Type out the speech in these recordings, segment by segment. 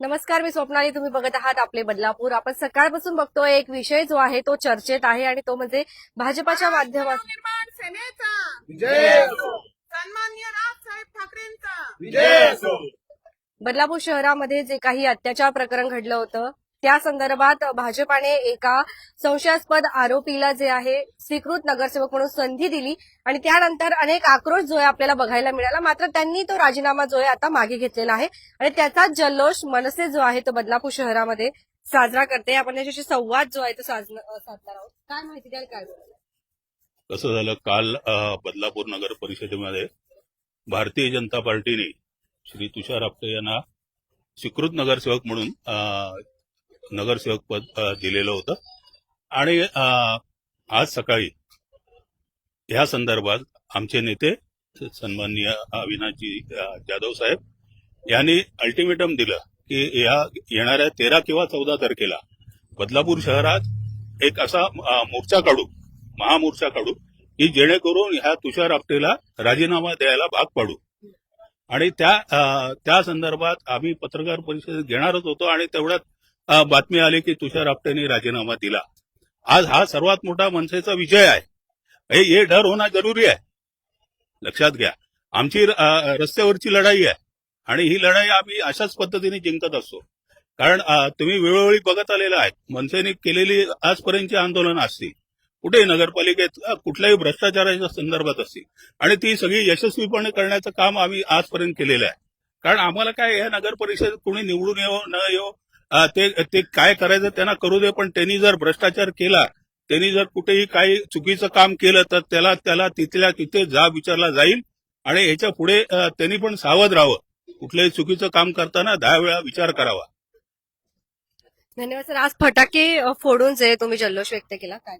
नमस्कार मी स्वप्नाली. तुम्ही बघत आहात आपले बदलापूर. आपण सकाळपासून बघतोय एक विषय जो आहे तो चर्चेत आहे आणि तो म्हणजे भाजपाच्या माध्यमातून असो. बदलापूर शहरामध्ये जे काही अत्याचार प्रकरण घडलं होतं त्या संदर्भात भाजपाने एका संशयास्पद आरोपीला जे आहे स्वीकृत नगरसेवक म्हणून संधी दिली आणि त्यानंतर अनेक आक्रोश जो आहे आपल्याला बघायला मिळाला. मात्र त्यांनी तो राजीनामा जो आहे आता मागे घेतलेला आहे आणि त्याचा जल्लोष मनसे जो आहे तो बदलापूर शहरामध्ये साजरा करते. आपण याच्याशी संवाद जो आहे तो साधणार आहोत. काय माहिती द्याल काय कसं झालं काल बदलापूर नगर परिषदेमध्ये भारतीय जनता पार्टीने श्री तुषार आपटे यांना स्वीकृत नगरसेवक म्हणून नगरसेवक पद दिलेलं होतं. आणि आज सकाळी ह्या संदर्भात आमचे नेते सन्माननीय अविनाशजी जाधव साहेब यांनी अल्टिमेटम दिलं की या येणाऱ्या तेरा किंवा चौदा तारखेला बदलापूर शहरात एक असा मोर्चा काढू महामोर्चा काढू की जेणेकरून ह्या तुषार आपटेला राजीनामा द्यायला भाग पाडू. आणि त्या त्या संदर्भात आम्ही पत्रकार परिषद घेणारच होतो आणि तेवढ्यात बातमी आली की तुषार आपटेने राजीनामा दिला. आज हा सर्वात मोठा मनसेचा विजय आहे. हे हे डर होणं जरुरी आहे. लक्षात घ्या आमची रस्त्यावरची लढाई आहे आणि ही लढाई आम्ही अशाच पद्धतीने जिंकत असतो. कारण तुम्ही वेळोवेळी बघत आलेला आहे मनसेने केलेली आजपर्यंतची आंदोलनं असतील कुठेही नगरपालिकेत कुठल्याही भ्रष्टाचाराच्या संदर्भात असतील आणि ती सगळी यशस्वीपणे करण्याचं काम आम्ही आजपर्यंत केलेलं आहे. कारण आम्हाला काय या नगर परिषदेत कोणी निवडून येऊ न येऊ ते ते काय करायचं त्यांना करू दे पण त्यांनी जर भ्रष्टाचार केला त्यांनी जर कुठेही काही चुकीचं काम केलं तर त्याला त्याला तिथल्या तिथे जाब विचारला जाईल आणि याच्यापुढे त्यांनी पण सावध राहावं. कुठल्याही चुकीचं काम करताना दहा वेळा विचार करावा. धन्यवाद सर. आज फटाके फोडून जे तुम्ही जल्लोष व्यक्त केला काय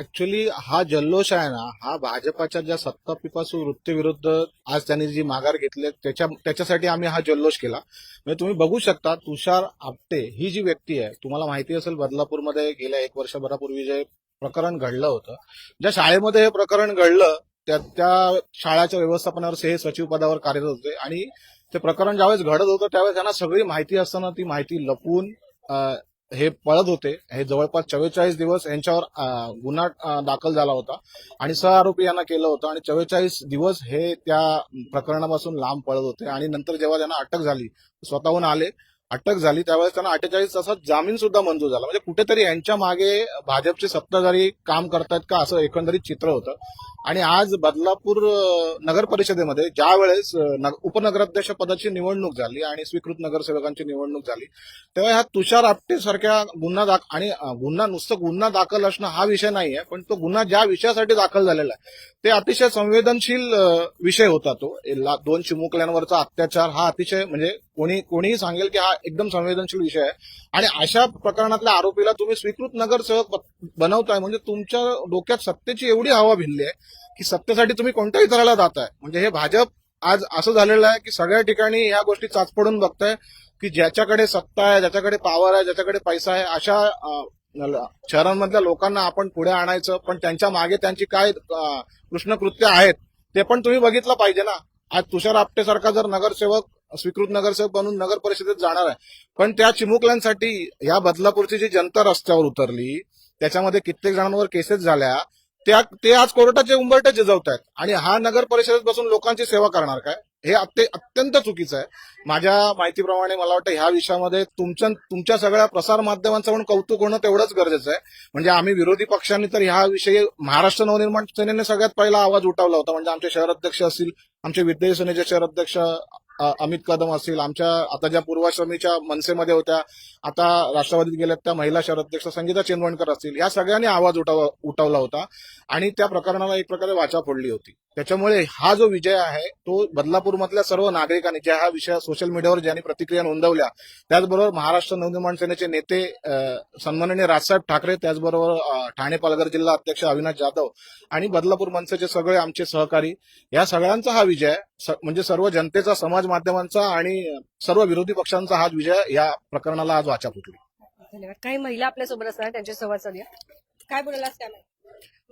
ऍक्च्युली हा जल्लोष आहे ना हा भाजपाच्या ज्या सत्ता पिपासू वृत्तीविरुद्ध आज त्यांनी जी माघार घेतली त्याच्या त्याच्यासाठी आम्ही हा जल्लोष केला. म्हणजे तुम्ही बघू शकता तुषार आपटे ही जी व्यक्ती आहे तुम्हाला माहिती असेल बदलापूरमध्ये गेल्या एक वर्षभरापूर्वी जे प्रकरण घडलं होतं ज्या शाळेमध्ये हे प्रकरण घडलं त्या त्या शाळेच्या व्यवस्थापनावर हे सचिव पदावर कार्यरत होते आणि ते प्रकरण ज्यावेळेस घडत होतं त्यावेळेस त्यांना सगळी माहिती असताना ती माहिती लपून हे पळत होते. हे जवळपास चव्वेचाळीस दिवस यांच्यावर गुन्हा दाखल झाला होता. आणि सह आरोपी यांना केलं होतं आणि चव्वेचाळीस दिवस हे त्या प्रकरणापासून लांब पळत होते. आणि नंतर जेव्हा त्यांना अटक झाली स्वतःहून आले अटक झाली. त्यावेळेस त्यांना अठ्ठेचाळीस तासात जामीन सुद्धा मंजूर झाला. म्हणजे कुठेतरी यांच्या मागे भाजपचे सत्ताधारी काम करतायत का असं एकंदरीत चित्र होतं. आणि आज बदलापूर नगर परिषदेमध्ये ज्या वेळेस उपनगराध्यक्ष पदाची निवडणूक झाली आणि स्वीकृत नगरसेवकांची निवडणूक झाली तेव्हा ह्या तुषार आपटे सारख्या गुन्हा दाख आणि गुन्हा नुसतं गुन्हा दाखल असणं हा विषय नाही आहे पण तो गुन्हा ज्या विषयासाठी दाखल झालेला आहे ते अतिशय संवेदनशील विषय होता तो. ला- दोन चिमुकल्यांवरचा अत्याचार हा अतिशय म्हणजे कोणी कोणीही सांगेल की हा एकदम संवेदनशील विषय आहे. आणि अशा प्रकरणातल्या आरोपीला तुम्ही स्वीकृत नगरसेवक बनवताय. म्हणजे तुमच्या डोक्यात सत्तेची एवढी हवा भिनली आहे की सत्तेसाठी तुम्ही कोणत्याही तऱ्हेला जाताय. म्हणजे हे भाजप आज असं झालेलं आहे की सगळ्या ठिकाणी या गोष्टी चाचपडून बघताय की ज्याच्याकडे सत्ता आहे ज्याच्याकडे पॉवर आहे ज्याच्याकडे पैसा आहे अशा शहरांमधल्या लोकांना आपण पुढे आणायचं पण त्यांच्या मागे त्यांची काय कृष्णकृत्य आहेत ते पण तुम्ही बघितलं पाहिजे ना. आज तुषार आपटे सारखा जर नगरसेवक स्वीकृत नगरसेवक बनून नगर परिषदेत जाणार आहे. पण त्या चिमुकल्यांसाठी या बदलापूरची जी जनता रस्त्यावर उतरली त्याच्यामध्ये कित्येक जणांवर केसेस झाल्या त्या ते आज कोर्टाचे उंबरटे जिजवत आहेत आणि हा नगर परिषदेत बसून लोकांची सेवा करणार काय? हे अत्यंत चुकीचं आहे. माझ्या माहितीप्रमाणे मला वाटतं ह्या विषयामध्ये तुमच्या तुमच्या सगळ्या प्रसार माध्यमांचं पण कौतुक होणं तेवढंच गरजेचं आहे. म्हणजे आम्ही विरोधी पक्षांनी तर ह्या विषयी महाराष्ट्र नवनिर्माण सेनेने सगळ्यात पहिला आवाज उठवला होता. म्हणजे आमचे शहर अध्यक्ष असतील आमचे विद्यार्थी सेनेचे शहर अध्यक्ष अमित कदम असतील आमच्या आता ज्या पूर्वाश्रमीच्या मनसेमध्ये होत्या आता राष्ट्रवादीत गेल्यात त्या महिला शहर अध्यक्ष संगीता चेंदवणकर असतील या सगळ्यांनी आवाज उठव उठवला होता आणि त्या प्रकरणाला एक प्रकारे वाचा फोडली होती. त्याच्यामुळे हा जो विजय आहे तो बदलापूरमधल्या सर्व नागरिकांनी ज्या हा विषय सोशल मीडियावर ज्यांनी प्रतिक्रिया नोंदवल्या त्याचबरोबर महाराष्ट्र नवनिर्माण सेनेचे नेते सन्माननीय राजसाहेब ठाकरे त्याचबरोबर ठाणे पालघर जिल्हा अध्यक्ष अविनाश जाधव आणि बदलापूर मनसेचे सगळे आमचे सहकारी या सगळ्यांचा हा विजय म्हणजे सर्व जनतेचा समाज माध्यमांचा आणि सर्व विरोधी पक्षांचा हा विजय या प्रकरणाला आज वाचा फुटली धन्यवाद. काही महिला आपल्यासोबत असणार त्यांच्या संवाद साधूया. काय बोलायला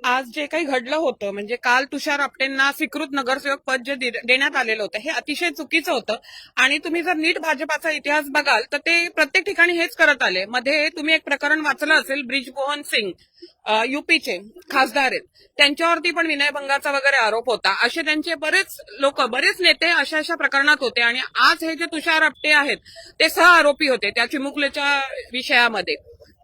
आज जे काही घडलं होतं म्हणजे काल तुषार आपटेंना स्वीकृत नगरसेवक पद जे देण्यात आलेलं होतं हे अतिशय चुकीचं होतं. आणि तुम्ही जर नीट भाजपाचा इतिहास बघाल तर ते प्रत्येक ठिकाणी हेच करत आले. मध्ये तुम्ही एक प्रकरण वाचलं असेल ब्रिजमोहन सिंग युपीचे खासदार आहेत. त्यांच्यावरती पण विनयभंगाचा वगैरे आरोप होता. असे त्यांचे बरेच लोक बरेच नेते अशा अशा प्रकरणात होते. आणि आज हे जे तुषार आपटे आहेत ते सह आरोपी होते त्या चिमुकलेच्या विषयामध्ये.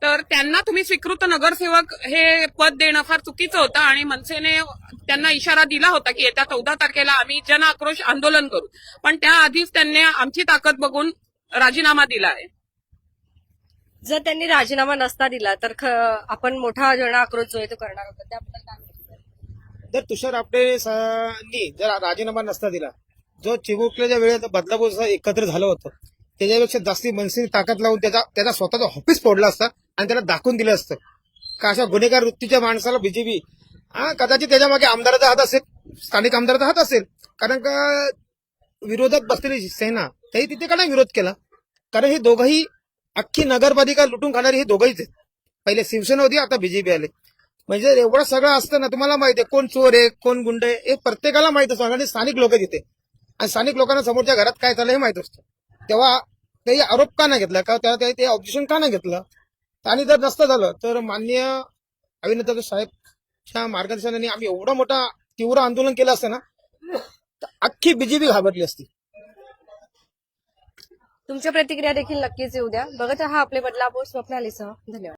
तर त्यांना तुम्ही स्वीकृत नगरसेवक हे पद देणं फार चुकीचं होतं आणि मनसेने त्यांना इशारा दिला होता की येत्या चौदा तारखेला आम्ही जन आक्रोश आंदोलन करू. पण त्याआधीच त्यांनी आमची ताकद बघून राजीनामा दिला आहे. जर त्यांनी राजीनामा नसता दिला तर आपण मोठा जन आक्रोश जो आहे तो करणार होतो त्याबद्दल काय? जर तुषार आपटे जर राजीनामा नसता दिला जो चिमुकल्याच्या वेळेत बदलापूर एकत्र झालं होतं त्याच्यापेक्षा जास्ती मनसेने ताकद लावून त्याचा त्याचा स्वतःचा ऑफिस फोडला असता आणि त्याला दाखवून दिलं असतं. का अशा गुन्हेगार वृत्तीच्या माणसाला बीजेपी हा कदाचित त्याच्यामागे आमदाराचा हात असेल स्थानिक आमदाराचा हात असेल. कारण का विरोधात बसलेली सेना त्याही तिथे का नाही विरोध केला? कारण हे दोघंही अख्खी नगरपालिका लुटून खाणारी हे दोघंहीच आहेत. पहिले शिवसेना होती आता बीजेपी आले. म्हणजे एवढं सगळं असतं ना तुम्हाला माहिती आहे कोण चोर आहे कोण गुंड आहे हे प्रत्येकाला माहीत असतं. आणि स्थानिक लोक तिथे. आणि स्थानिक लोकांना समोरच्या घरात काय चाललं हे माहीत असतं. तेव्हा काही आरोप का नाही घेतला? का त्याला ते ऑब्जेक्शन का नाही घेतलं? आणि जर नसतं झालं तर मान्य अभिनेता साहेबच्या मार्गदर्शनाने आम्ही एवढा मोठा तीव्र आंदोलन केलं असतं ना तर अख्खी बीजेपी घाबरली असती. तुमच्या प्रतिक्रिया देखील नक्कीच येऊ द्या. बघत हा आपले बदलापूर स्वप्नालीसह. धन्यवाद.